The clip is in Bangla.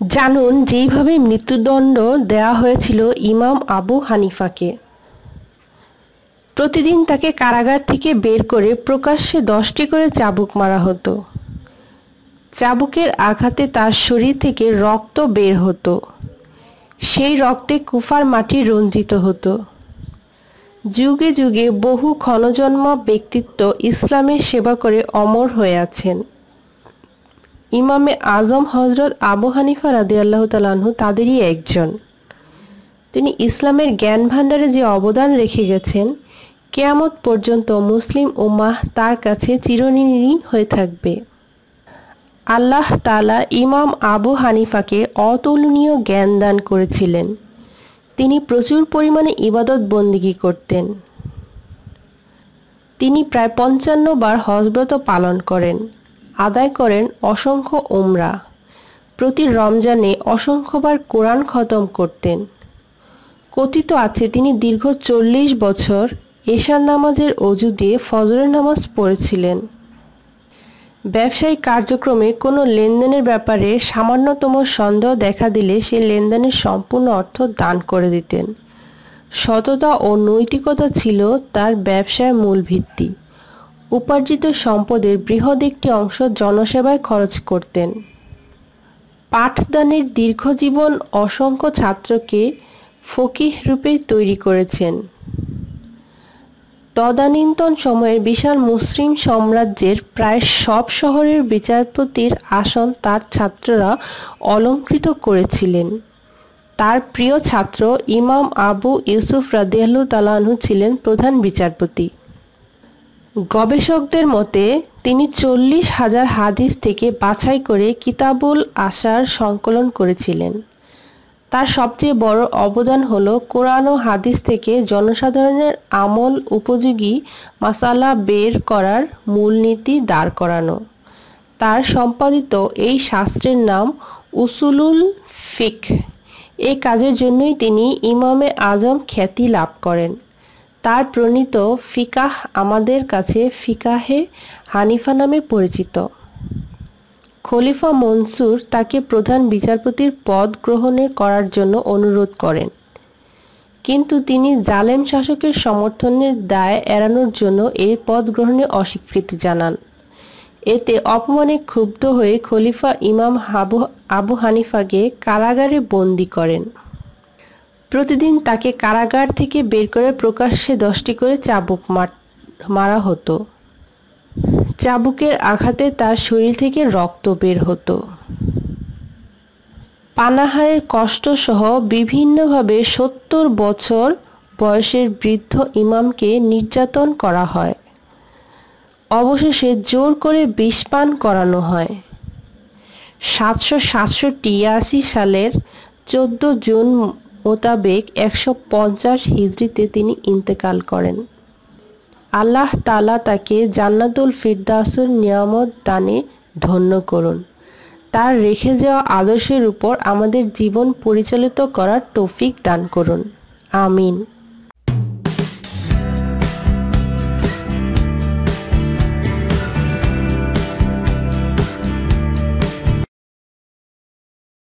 জানুন যেইভাবে মৃত্যুদণ্ড দেওয়া হয়েছিল ইমাম আবু হানিফাকে। প্রতিদিন তাকে কারাগার থেকে বের করে প্রকাশ্যে দশটি করে চাবুক মারা হতো। চাবুকের আঘাতে তার শরীর থেকে রক্ত বের হতো। সেই রক্তে কুফার মাটি রঞ্জিত হতো। যুগে যুগে বহু ক্ষণজন্ম ব্যক্তিত্ব ইসলামের সেবা করে অমর হয়ে আছেন। ইমামে আজম হজরত আবু হানিফা রাদি আল্লাহ তালাহু তাদেরই একজন। তিনি ইসলামের জ্ঞান ভাণ্ডারে যে অবদান রেখে গেছেন, কেয়ামত পর্যন্ত মুসলিম উম্মাহ তার কাছে চিরঋণী হয়ে থাকবে। আল্লাহ তালা ইমাম আবু হানিফাকে অতুলনীয় জ্ঞান দান করেছিলেন। তিনি প্রচুর পরিমাণে ইবাদত বন্দিগি করতেন। তিনি প্রায় পঞ্চান্ন বার হজব্রত পালন করেন। আদায় করেন অসংখ্য ওমরা প্রতি রমজানে অসংখ্যবার কোরআন খতম করতেন। কথিত আছে, তিনি দীর্ঘ চল্লিশ বছর এশার নামাজের অজু দিয়ে ফজরের নামাজ পড়েছিলেন। ব্যবসায়িক কার্যক্রমে কোনো লেনদেনের ব্যাপারে সামান্যতম সন্দেহ দেখা দিলে সে লেনদেনের সম্পূর্ণ অর্থ দান করে দিতেন। সততা ও নৈতিকতা ছিল তার ব্যবসায় মূল ভিত্তি। উপার্জিত সম্পদের বৃহৎ একটি অংশ জনসেবায় খরচ করতেন। পাঠদানের দীর্ঘজীবন অসংখ্য ছাত্রকে ফকিহ রূপে তৈরি করেছেন। তদানীন্তন সময়ের বিশাল মুসলিম সাম্রাজ্যের প্রায় সব শহরের বিচারপতির আসন তার ছাত্ররা অলঙ্কৃত করেছিলেন। তার প্রিয় ছাত্র ইমাম আবু ইউসুফ রাদিয়াল্লু তালাহু ছিলেন প্রধান বিচারপতি। গবেষকদের মতে, তিনি চল্লিশ হাজার হাদিস থেকে বাছাই করে কিতাবুল আশার সংকলন করেছিলেন। তার সবচেয়ে বড় অবদান হলো কোরআন ও হাদিস থেকে জনসাধারণের আমল উপযোগী মাসালা বের করার মূলনীতি দাঁড় করানো। তার সম্পাদিত এই শাস্ত্রের নাম উসুলুল ফিক এই কাজের জন্যই তিনি ইমামে আজম খ্যাতি লাভ করেন। তার প্রণীত ফিকাহ আমাদের কাছে ফিকাহে হানিফা নামে পরিচিত। খলিফা মনসুর তাকে প্রধান বিচারপতির পদ গ্রহণের করার জন্য অনুরোধ করেন। কিন্তু তিনি জালেম শাসকের সমর্থনের দায় এড়ানোর জন্য এই পদ গ্রহণে অস্বীকৃতি জানান। এতে অপমানে ক্ষুব্ধ হয়ে খলিফা ইমাম হাবু আবু হানিফাকে কারাগারে বন্দি করেন। প্রতিদিন তাকে কারাগার থেকে বের করে প্রকাশ্যে দশটি করে চাবুক মারা হতো। চাবুকের আঘাতে তার শরীর থেকে রক্ত বের হতো। পানাহারের কষ্ট সহ বিভিন্নভাবে সত্তর বছর বয়সের বৃদ্ধ ইমামকে নির্যাতন করা হয়। অবশেষে জোর করে বিষপান করানো হয়। সাতশো সাতষট্টি সালের চোদ্দ জুন মোতাবেক একশো পঞ্চাশ হিজড়িতে তিনি ইন্তেকাল করেন। আল্লাহ তালা তাকে জান্নাতুল ফিরদাসুর নিয়ামত দানে ধন্য করুন। তার রেখে যাওয়া আদর্শের উপর আমাদের জীবন পরিচালিত করার তৌফিক দান করুন। আমিন।